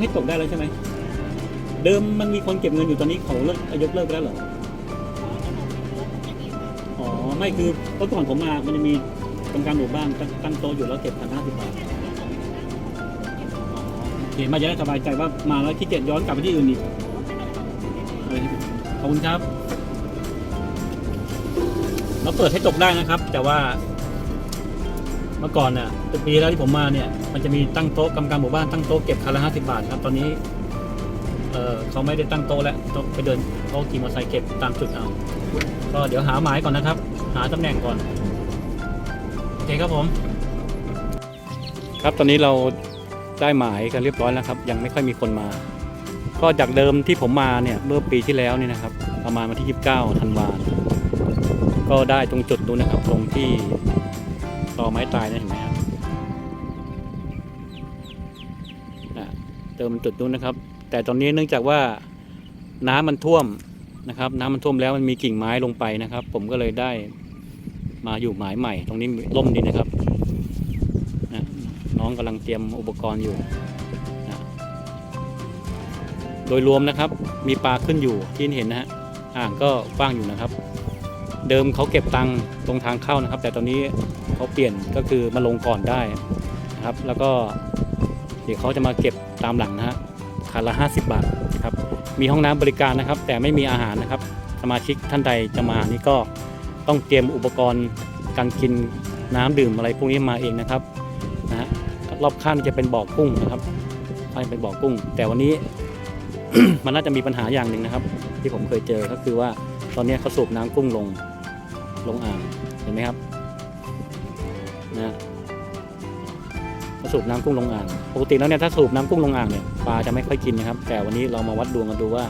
ให้ตกได้แล้วใช่ไหม เดิมมันมีคนเก็บเงินอยู่ตอนนี้เขาเลิกยกเลิกไปแล้วเหรอ อ๋อ ไม่คือเมื่อก่อนผมมา มันจะมีกรรมการหมู่บ้านตั้งตั้งโต๊ะอยู่แล้วเก็บพันห้าสิบบาทอ๋อโอเคมาจะได้สบายใจว่ามาแล้วขี้เกียจย้อนกลับไปที่อื่นอีกอะไรที่ขอบคุณครับ เราเปิดให้ตกได้นะครับ แต่ว่า เมื่อก่อนเนี่ยเป็นปีแล้วที่ผมมาเนี่ย มันจะมีตั้งโต๊ะกรรมการหมู่บ้านตั้งโต๊ะเก็บคันละห้าสิบาทครับ ตอนนี้เออเขาไม่ได้ตั้งโต๊ะแล้วต้องไปเดินเขาขี่มอเตอร์ไซค์เก็บตามจุดเอา ก็เดี๋ยวหาหมายก่อนนะครับ หาตำแหน่งก่อน โอเคครับผม ครับตอนนี้เราได้หมายกันเรียบร้อยแล้วครับ ยังไม่ค่อยมีคนมา ก็จากเดิมที่ผมมาเนี่ยเมื่อปีที่แล้วนี่นะครับ ประมาณวันที่ 29ธันวาเนี่ยก็ได้ตรงจุดนู้นนะครับ ตรงที่ ตอไม้ตายนะเห็นไหมครับอะเติมจุดนู้นนะครับ แต่ตอนนี้เนื่องจากว่าน้ำมันท่วมนะครับ น้ำมันท่วมแล้วมันมีกิ่งไม้ลงไปนะครับ ผมก็เลยได้มาอยู่หมายใหม่ ตรงนี้ร่มดีนะครับนะน้องกำลังเตรียมอุปกรณ์อยู่นะโดยรวมนะครับมีปลาขึ้นอยู่ที่เห็นนะฮะอ่างก็กว้างอยู่นะครับ เดิมเขาเก็บตังค์ตรงทางเข้านะครับ แต่ตอนนี้เขาเปลี่ยนก็คือมาลงก่อนได้นะครับ แล้วก็เดี๋ยวเขาจะมาเก็บตามหลังนะฮะคันละ 50 บาทครับมีห้องน้ำบริการนะครับ แต่ไม่มีอาหารนะครับ สมาชิกท่านใดจะมานี่ก็ต้องเตรียมอุปกรณ์การกินน้ำดื่มอะไรพวกนี้มาเองนะครับนะฮะรอบข้างจะเป็นบ่อกุ้งนะครับข้างเป็นบ่อกุ้ง แต่วันนี้ มันน่าจะมีปัญหาอย่างหนึ่งนะครับ ที่ผมเคยเจอก็คือว่าตอนนี้เขาสูบน้ำกุ้งลง ลงอ่างเห็นไหมครับนะฮะเขาสูบน้ำกุ้งลงอ่างปกติแล้วเนี่ยถ้าสูบน้ำกุ้งลงอ่างเนี่ยปลาจะไม่ค่อยกินนะครับ แต่วันนี้เรามาวัดดวงกันดูว่า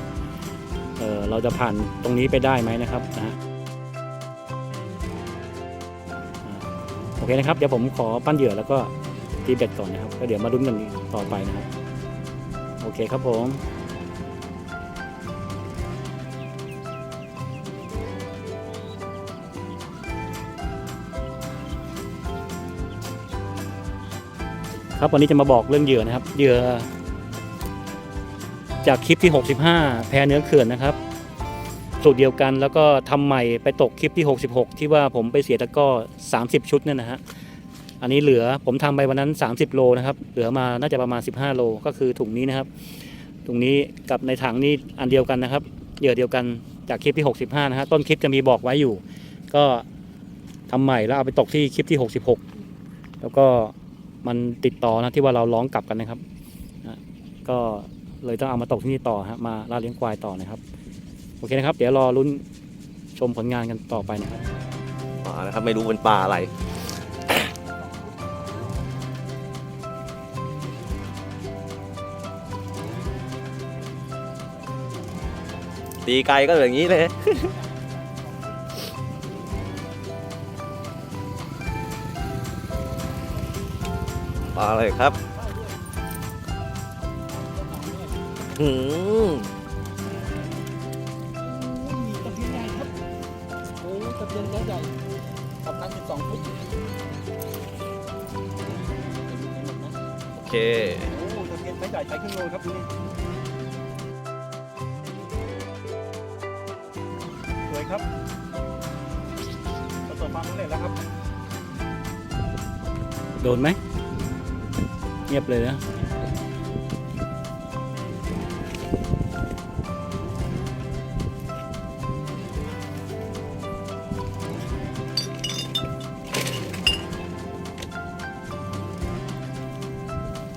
เออเราจะผ่านตรงนี้ไปได้ไหมนะครับนะฮะโอเคนะครับเดี๋ยวผมขอปั้นเหยื่อแล้วก็ตีเบ็ดก่อนนะครับแล้วเดี๋ยวมาลุ้นกันต่อไปนะครับ โอเคครับผม ครับวันนี้จะมาบอกเรื่องเหยื่อนะครับ เหยื่อ จากคลิปที่ 65 แพเนื้อเขื่อนนะครับ สูตรเดียวกันแล้วก็ทำใหม่ไปตกคลิปที่ 66 ที่ว่าผมไปเสียตะก้อ 30 ชุดเนี่ยนะฮะอันนี้เหลือผมทำไปวันนั้น 30 โลนะครับ เหลือมาน่าจะประมาณ 15 โลก็คือถุงนี้นะครับ ถุงนี้กับในถังนี้อันเดียวกันนะครับ เหยื่อเดียวกันจากคลิปที่ 65 นะฮะต้นคลิปจะมีบอกไว้อยู่ ก็ทำใหม่แล้วเอาไปตกที่คลิปที่ 66 แล้วก็ มันติดต่อนะที่ว่าเราร้องกลับกันนะครับอะก็เลยต้องเอามาตกที่นี่ต่อฮะมาล่าเลี้ยงควายต่อนะครับ โอเคนะครับ เดี๋ยวรอลุ้นชมผลงานกันต่อไปนะครับมาแล้วครับไม่รู้เป็นปลาอะไรตีไกลก็อย่างนี้เลย ปลาอะไรครับหืมตะเพียนใหญ่ครับโอ้ตะเพียนใหญ่ใหญ่กับพันสิบสองฟุตโอเค โอ้ตะเพียนใหญ่ใหญ่ใช้ครึ่งโลครับดูนี่สวยครับประสบความสำเร็จแล้วครับ โดนไหม เงียบเลยนะ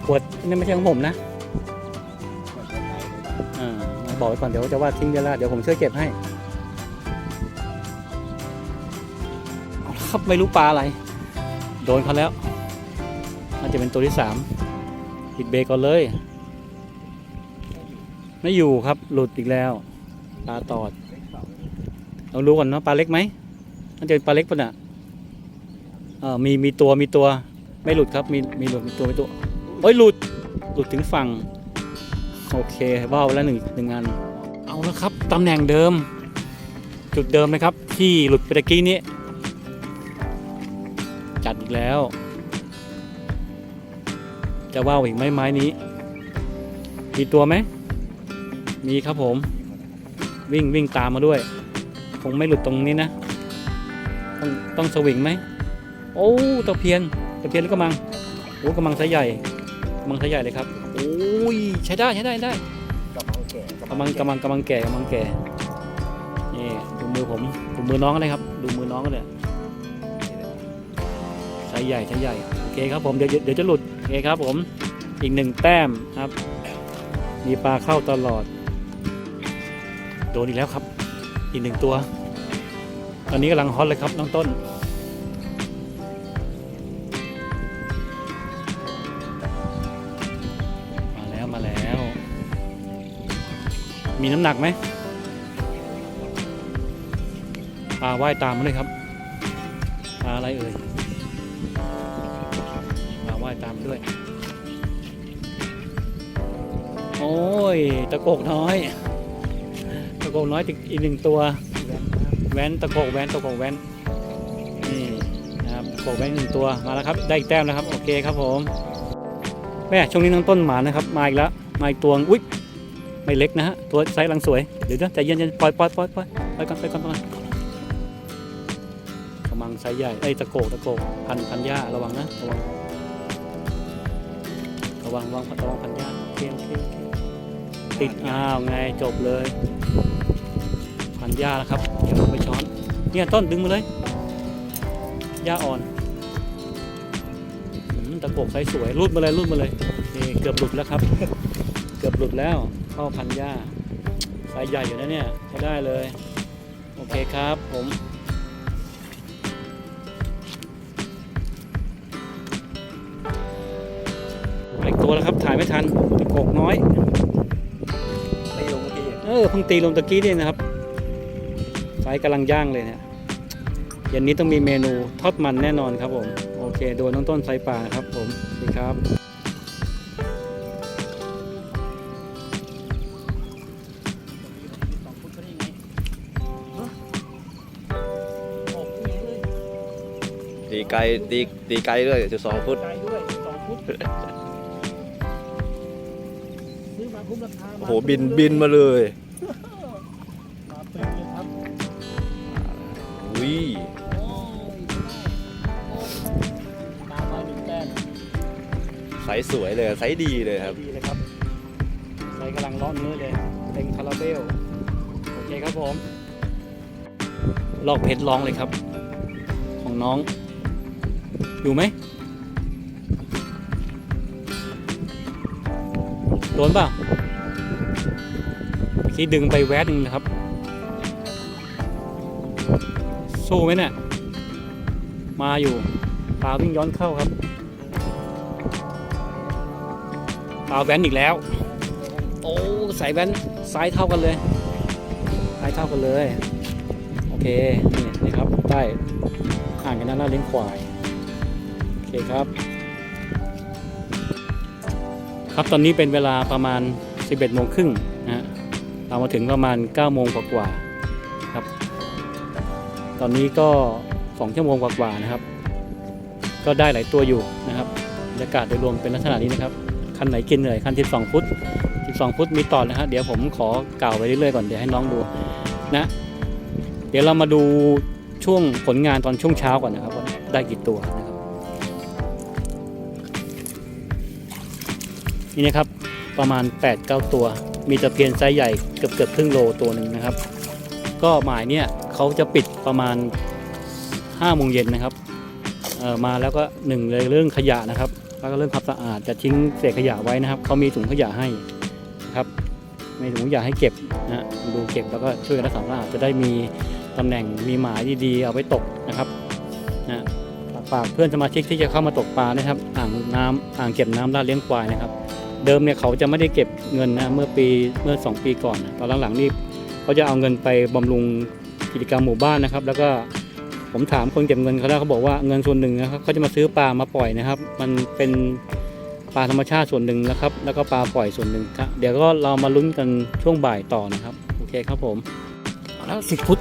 ขวดนี่ไม่ใช่ของผมนะอ่ามาบอกไว้ก่อนเดี๋ยวจะว่าทิ้งเดี๋ยวละเดี๋ยวผมช่วยเก็บให้เอาละครับไม่รู้ปลาอะไร โดนเขาแล้วน่าจะเป็นตัวที่สาม ปิดเบรกก่อนเลย ไม่อยู่ครับหลุดอีกแล้ว ปลาตอด เราดูก่อนเนาะปลาเล็กไหมน่าจะปลาเล็กปะน่ะเออมีมีตัวมีตัวไม่หลุดครับมีมีหลุดมีตัวมีตัวเอ้ยหลุดหลุดถึงฝั่ง โอเคว่าวแล้วหนึ่งหนึ่งอันเอาแล้วครับตำแหน่งเดิม จุดเดิมนะครับ ที่หลุดไปตะกี้นี้ จัดอีกแล้ว จะว่าวอีกไหมไม้นี้มีตัวไหมมีครับผม วิ่งวิ่งตามมาด้วย คงไม่หลุดตรงนี้นะ ต้องต้องสวิงไหมโอ้ตะเพียนตะเพียนหรือกระมังโอ้กระมังไซใหญ่กระมังไซใหญ่เลยครับโอ้ยใช้ได้ใช้ได้ใช้ได้กำลังแก่กำลังกำลังกำลังแก่กำลังแก่นี่ดูมือผมดูมือน้องเลยครับ ดูมือน้องเลย ใหญ่ไซส์ใหญ่โอเคครับผมเดี๋ยวเดี๋ยวจะหลุดโอเคครับผมอีกหนึ่งแต้มครับ มีปลาเข้าตลอด โดนอีกแล้วครับ อีกหนึ่งตัว ตอนนี้กำลังฮอตเลยครับน้องต้นมาแล้วมาแล้ว มีน้ำหนักไหมปลาว่ายตามมาเลยครับปลาอะไรเอ่ย ด้วย โอ้ย ตะโกกน้อย ตะโกกน้อยอีกหนึ่งตัว แว้นตะโกกแว้นตะโกกแว้นนี่นะครับตะโกกแว้นหนึ่งตัวมาแล้วครับ ได้อีกแต้มนะครับ โอเคครับผมแม่ช่วงนี้น้องต้นหมานะครับ มาอีกแล้วมาอีกตัวอุ้ยไม่เล็กนะฮะตัวไซส์ลังสวย เดี๋ยวนะใจเย็นๆปล่อยปล่อยปล่อยปล่อยไปก่อนไปก่อนไปก่อนกำลังไซส์ใหญ่เอ้ตะโกกตะโกกพันพันหญ้าระวังนะระวัง ระวังวังระวังพันหญ้าเคโอเคโอเคติดอ้าวไงจบเลย พันหญ้าแล้วครับ เดี๋ยวลงไปช้อน เนี่ยต้นดึงมาเลยหญ้าอ่อนตะโกกไซส์สวยรูดมาเลยรูดมาเลยนี่เกือบหลุดแล้วครับ เกือบหลุดแล้วเข้าพันหญ้าไซส์ใหญ่อยู่นะเนี่ยใช้ได้เลย โอเคครับผม แล้วครับถ่ายไม่ทันตะโกกน้อยไม่ลงเมื่อกี้เออเพิ่งตีลงตะกี้นี่นะครับไฟกำลังย่างเลยเนี่ยเย็นนี้ต้องมีเมนูทอดมันแน่นอนครับผม โอเค โดนน้องต้นไฟป่าครับผมสวัสดีครับตีไกลตีตีไกลด้วยจุดสองฟุต ไกลด้วยสองฟุตซื้อมา คุ้มราคาโอ้โหบินบินมาเลยมาตึงเลยครับอุ้ยโอ้ยตามมาหนึ่งแต้มไซส์สวยเลยไซส์ดีเลยครับ ดีเลยครับใส่กำลังร้อนเนื้อเลยเต็มคาราเบลโอเคครับผมลอกเพชรลองเลยครับ ของน้อง อยู่ไหมโดนเปล่าเมื่อ กี้ดึงไปแวดหนึงนะครับ สู้ไหมเนี่ย มาอยู่ปลาวิ่งย้อนเข้าครับปลาแว้นอีกแล้ว โอ้ใส่แว้นไซส์เท่ากันเลยไซส์เท่ากันเลย โอเค นี่นะครับได้ห่างกันนั้นแล้วเลี้ยงควาย โอเคครับ ครับตอนนี้เป็นเวลาประมาณ11โมงครึ่งนะฮะ เรามาถึงประมาณ9โมงกว่าๆครับ ตอนนี้ก็2ชั่วโมงกว่าๆนะครับ ก็ได้หลายตัวอยู่นะครับบรรยากาศโดยรวมเป็นลักษณะนี้นะครับ คันไหนกินเหนื่อยคัน 12 ฟุต 12 ฟุตมีต่อนะฮะเดี๋ยวผมขอกล่าวไปเรื่อยๆก่อนเดี๋ยวให้น้องดูนะ เดี๋ยวเรามาดูช่วงผลงานตอนช่วงเช้าก่อนนะครับว่าได้กี่ตัวนะครับนี่นะครับประมาณ 8-9 ตัว มีตะเพียนไซส์ใหญ่เกือบเกือบครึ่งโลตัวหนึ่งนะครับ ก็หมายเนี่ยเขาจะปิดประมาณ5โมงเย็นนะครับมาแล้วก็หนึ่งเลยเรื่องขยะนะครับ แล้วก็เรื่องความสะอาดจะทิ้งเศษขยะไว้นะครับเขามีถุงขยะให้นะครับมีถุงขยะให้เก็บนะดูเก็บแล้วก็ช่วยกันรักษาสะอาดจะได้มีตำแหน่งมีหมายดีๆเอาไว้ตกนะครับนะฝากเพื่อนสมาชิกที่จะเข้ามาตกปลานะครับ อ่างน้ำอ่างเก็บน้ำลาดเลี้ยงควายนะครับ เดิมเนี่ยเขาจะไม่ได้เก็บเงินนะเมื่อปีเมื่อ 2 ปีก่อนนะตอนหลังๆนี่เขาจะเอาเงินไปบำรุงกิจกรรมหมู่บ้านนะครับ แล้วก็ผมถามคนเก็บเงินเขาแล้วเขาบอกว่าเงินส่วนหนึ่งนะครับเขาจะมาซื้อปลามาปล่อยนะครับ มันเป็นปลาธรรมชาติส่วนหนึ่งนะครับ แล้วก็ปลาปล่อยส่วนหนึ่งครับเดี๋ยวก็เรามาลุ้นกันช่วงบ่ายต่อนะครับ โอเคครับผมแล้วสิบฟุต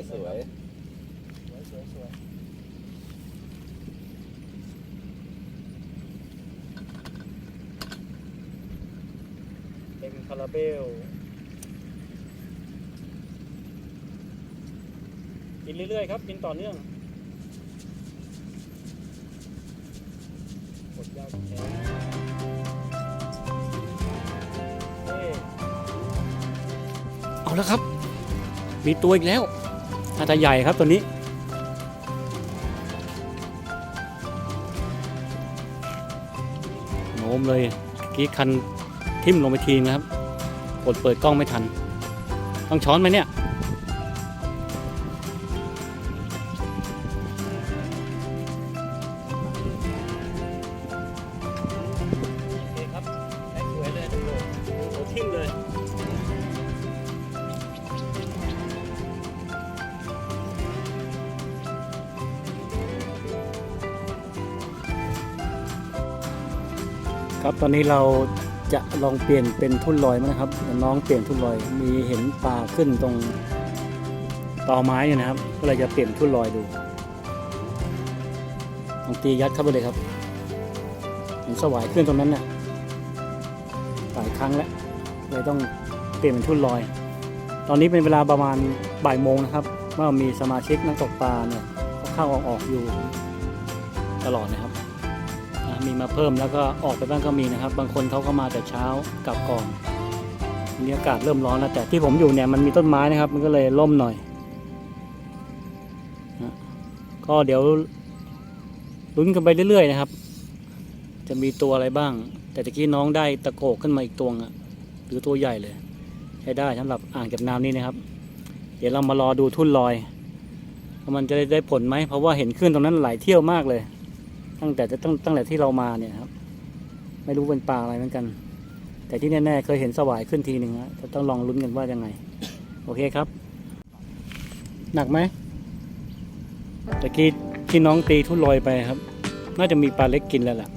สสวยสวยสวยเต็มคาราเบลกินเรื่อยๆครับกินต่อเนื่องหมดยาวแค่เอาแล้วครับ มีตัวอีกแล้ว น่าจะใหญ่ครับตัวนี้ โน้มเลยกี้คันทิ่มลงไปทีนะครับกดเปิดกล้องไม่ทัน ต้องช้อนไหมเนี่ย ครับตอนนี้เราจะลองเปลี่ยนเป็นทุ่นลอยมั้งนะครับ น้องเปลี่ยนทุ่นลอย มีเห็นปลาขึ้นตรงตอไม้เนี่ยนะครับ ก็เลยจะเปลี่ยนทุ่นลอยดูลองตียัดเข้าไปเลยครับเห็นสวายขึ้นตรงนั้นน่ะหลายครั้งแล้วเลยต้องเปลี่ยนเป็นทุ่นลอย ตอนนี้เป็นเวลาประมาณบ่ายโมงนะครับว่ามีสมาชิกนักตกปลาเนี่ยเข้าออกออกอยู่ตลอดนะครับ มีมาเพิ่มแล้วก็ออกไปบ้างก็มีนะครับ บางคนเขาก็มาแต่เช้ากลับก่อนวันนี้อากาศเริ่มร้อนแล้วแต่ที่ผมอยู่เนี่ยมันมีต้นไม้นะครับ มันก็เลยร่มหน่อยก็เดี๋ยวลุ้นกันไปเรื่อยๆนะครับ จะมีตัวอะไรบ้าง แต่ตะกี้น้องได้ตะโกกขึ้นมาอีกตัวอะหรือตัวใหญ่เลย ใช้ได้สำหรับอ่างเก็บน้ำนี่นะครับ เดี๋ยวเรามารอดูทุ่นลอยว่ามันจะได้ได้ผลไหมเพราะว่าเห็นขึ้นตรงนั้นหลายเที่ยวมากเลย ตั้งแต่จะตั้งตั้งแต่ที่เรามาเนี่ยครับ ไม่รู้เป็นปลาอะไรเหมือนกัน แต่ที่แน่ๆเคยเห็นสวายขึ้นทีหนึ่งฮะจะต้องลองลุ้นกันว่ายังไง โอเคครับ หนักไหมตะกี้ที่น้องตีทุ่นลอยไปครับ น่าจะมีปลาเล็กกินแล้วล่ะ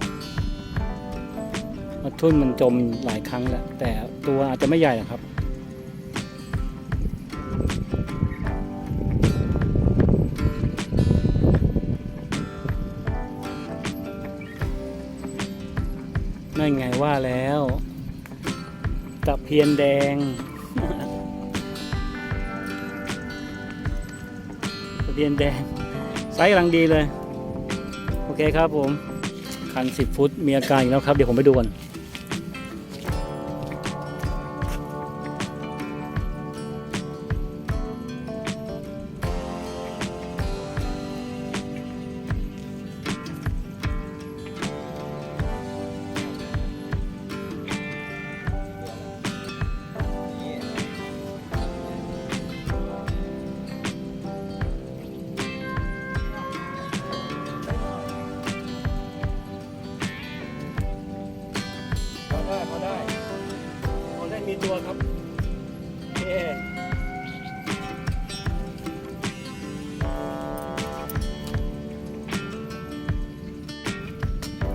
เพราะทุ่นมันจมหลายครั้งแล้วแต่ตัวอาจจะไม่ใหญ่ครับ นั่นไงว่าแล้วตะเพียนแดงตะเพียนแดง ไซส์กำลังดีเลย โอเคครับผมคันสิบฟุตมีอาการอีกแล้วครับ เดี๋ยวผมไปดูก่อน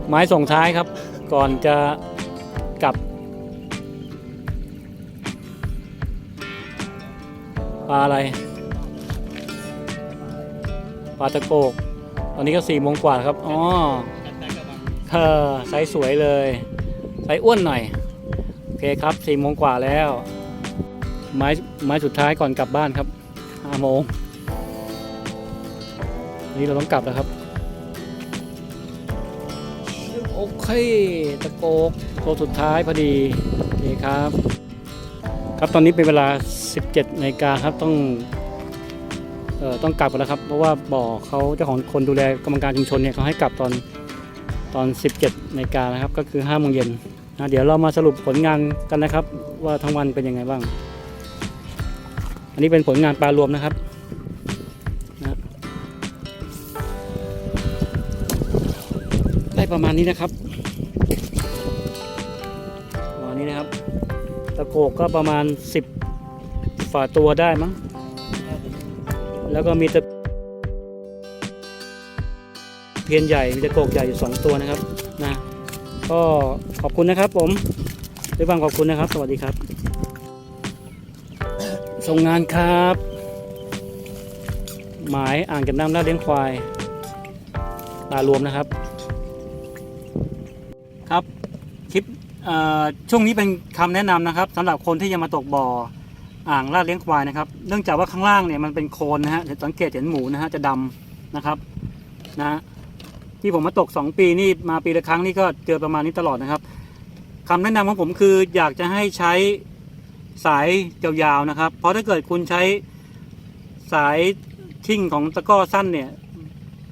ไม้ส่งท้ายครับ ก่อนจะกลับปลาอะไรปลาตะโกก ตอนนี้ก็สี่โมงกว่าครับ อ๋อเออไซส์สวยเลยไซส์อ้วนหน่อย โอเคครับสี่โมงกว่าแล้ว ไม้ไม้สุดท้ายก่อนกลับบ้านครับห้าโมง นี่เราต้องกลับแล้วครับ โอเค ตะโกกตัวสุดท้ายพอดีโอเคครับ ครับตอนนี้เป็นเวลา 17นาฬิกาครับต้องเอ่อต้องกลับกันแล้วครับ เพราะว่าบ่อเขาเจ้าของคนดูแลกรรมการชุมชนเนี่ยเขาให้กลับตอนตอน 17นาฬิกานะครับ ก็คือ5โมงเย็นนะเดี๋ยวเรามาสรุปผลงานกันนะครับ ว่าทั้งวันเป็นยังไงบ้าง อันนี้เป็นผลงานปลารวมนะครับ ได้ประมาณนี้นะครับประมาณนี้นะครับ ตะโกกก็ประมาณ 10 ฝ่าตัวได้มั้ง แล้วก็มีตะเพียนใหญ่ มีตะโกกใหญ่อยู่สองตัวนะครับ นะ ก็ขอบคุณนะครับผมด้วยความขอบคุณนะครับ สวัสดีครับ ส่งงานครับ หมายอ่างเก็บน้ำน่าเลี้ยงควายปลารวมนะครับ ครับคลิปช่วงนี้เป็นคำแนะนำนะครับสำหรับคนที่จะมาตกบ่ออ่างลาดเลี้ยงควายนะครับ เนื่องจากว่าข้างล่างเนี่ยมันเป็นโคลนนะฮะสังเกตเห็นหมูนะฮะจะดำนะครับนะที่ผมมาตก 2 ปีนี่มาปีละครั้งนี่ก็เจอประมาณนี้ตลอดนะครับคำแนะนำของผมคืออยากจะให้ใช้สายยาวๆนะครับ เพราะถ้าเกิดคุณใช้สายชิ่งของตะก้อสั้นเนี่ย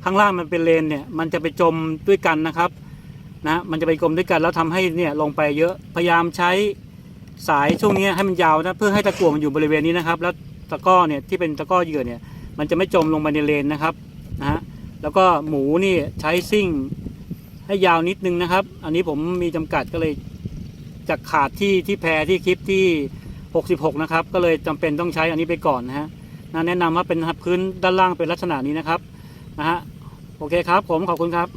ข้างล่างมันเป็นเลนเนี่ยมันจะไปจมด้วยกันนะครับ นะมันจะไปกลมด้วยกันแล้วทำให้เนี่ยลงไปเยอะพยายามใช้สายช่วงนี้ให้มันยาวนะเพื่อให้ตะกั่วมันอยู่บริเวณนี้นะครับ แล้วตะก้อเนี่ยที่เป็นตะก้อเหยื่อเนี่ยมันจะไม่จมลงไปในเลนนะครับนะฮะแล้วก็หมูนี่ใช้ซิ่งให้ยาวนิดนึงนะครับ อันนี้ผมมีจำกัดก็เลยจากขาดที่ที่แพรที่คลิปที่ 66 นะครับ ก็เลยจำเป็นต้องใช้อันนี้ไปก่อนนะฮะนะแนะนำว่าเป็นพื้นด้านล่างเป็นลักษณะนี้นะครับนะฮะโอเคครับ ผมขอบคุณครับ